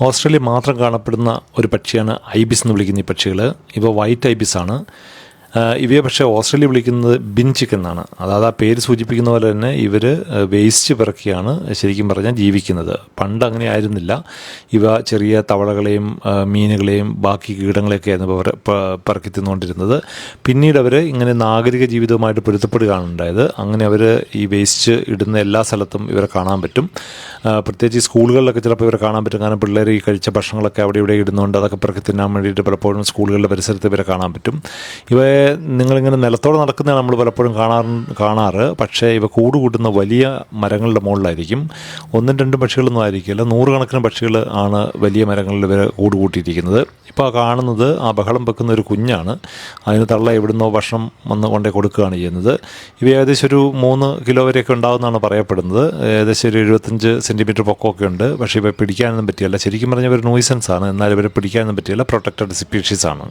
Australia മാത്രം കാണപ്പെടുന്ന ഒരു പക്ഷിയാണ് ഐബിസ് എന്ന് വിളിക്കുന്ന ഈ പക്ഷികൾ ഇവ വൈറ്റ് ഐബിസ് ആണ് ഇവയെ പക്ഷേ ഓസ്ട്രേലിയ വിളിക്കുന്നത് ബിൻ ചിക്കൻ എന്നാണ്. അതായത് ആ പേര് സൂചിപ്പിക്കുന്ന പോലെ തന്നെ ഇവർ വേസ്റ്റ് പിറക്കിയാണ് ശരിക്കും പറഞ്ഞാൽ ജീവിക്കുന്നത്. പണ്ട് അങ്ങനെ ആയിരുന്നില്ല. ഇവ ചെറിയ തവളകളെയും മീനുകളെയും ബാക്കി കീടങ്ങളെയൊക്കെ ആയിരുന്നു പറക്കി തിന്നുകൊണ്ടിരുന്നത്. പിന്നീട് അവർ ഇങ്ങനെ നാഗരിക ജീവിതവുമായിട്ട് പൊരുത്തപ്പെടുകയാണ് ഉണ്ടായത്. അങ്ങനെ അവർ ഈ വേസ്റ്റ് ഇടുന്ന എല്ലാ സ്ഥലത്തും ഇവരെ കാണാൻ പറ്റും. പ്രത്യേകിച്ച് സ്കൂളുകളിലൊക്കെ ചിലപ്പോൾ ഇവരെ കാണാൻ പറ്റും. കാരണം പിള്ളേർ ഈ കഴിച്ച ഭക്ഷണങ്ങളൊക്കെ അവിടെ ഇവിടെ ഇടുന്നുണ്ട്. അതൊക്കെ പിറക്കി തിന്നാൻ വേണ്ടിയിട്ട് പലപ്പോഴും സ്കൂളുകളുടെ പരിസരത്ത് ഇവരെ കാണാൻ പറ്റും. ഇവയെ നിങ്ങളിങ്ങനെ നിലത്തോടെ നടക്കുന്നതാണ് നമ്മൾ പലപ്പോഴും കാണാറ് കാണാറ്. പക്ഷേ ഇവ കൂട് കൂട്ടുന്ന വലിയ മരങ്ങളുടെ മുകളിലായിരിക്കും. ഒന്നും രണ്ടും പക്ഷികളൊന്നും ആയിരിക്കില്ല. നൂറുകണക്കിന് പക്ഷികൾ ആണ് വലിയ മരങ്ങളിൽ ഇവരെ കൂട് കൂട്ടിയിരിക്കുന്നത് ഇപ്പോൾ കാണുന്നത് ആ ബഹളം വെക്കുന്ന ഒരു കുഞ്ഞാണ്. അതിന് തള്ള എവിടുന്നോ ഭക്ഷണം വന്ന് കൊണ്ടേ കൊടുക്കുകയാണ് ചെയ്യുന്നത്. ഇവ ഏകദേശം ഒരു മൂന്ന് കിലോ വരെയൊക്കെ ഉണ്ടാകുമെന്നാണ് പറയപ്പെടുന്നത്. ഏകദേശം ഒരു എഴുപത്തഞ്ച് സെന്റിമീറ്റർ പൊക്കമൊക്കെ ഉണ്ട്. പക്ഷേ ഇവ പിടിക്കാനൊന്നും പറ്റിയല്ല ശരിക്കും പറഞ്ഞാൽ ഒരു നോയ്സൻസ് ആണ് എന്നാൽ ഇവരെ പിടിക്കാനൊന്നും പറ്റിയല്ല പ്രൊട്ടക്റ്റഡ് സ്പീഷീസ് ആണ്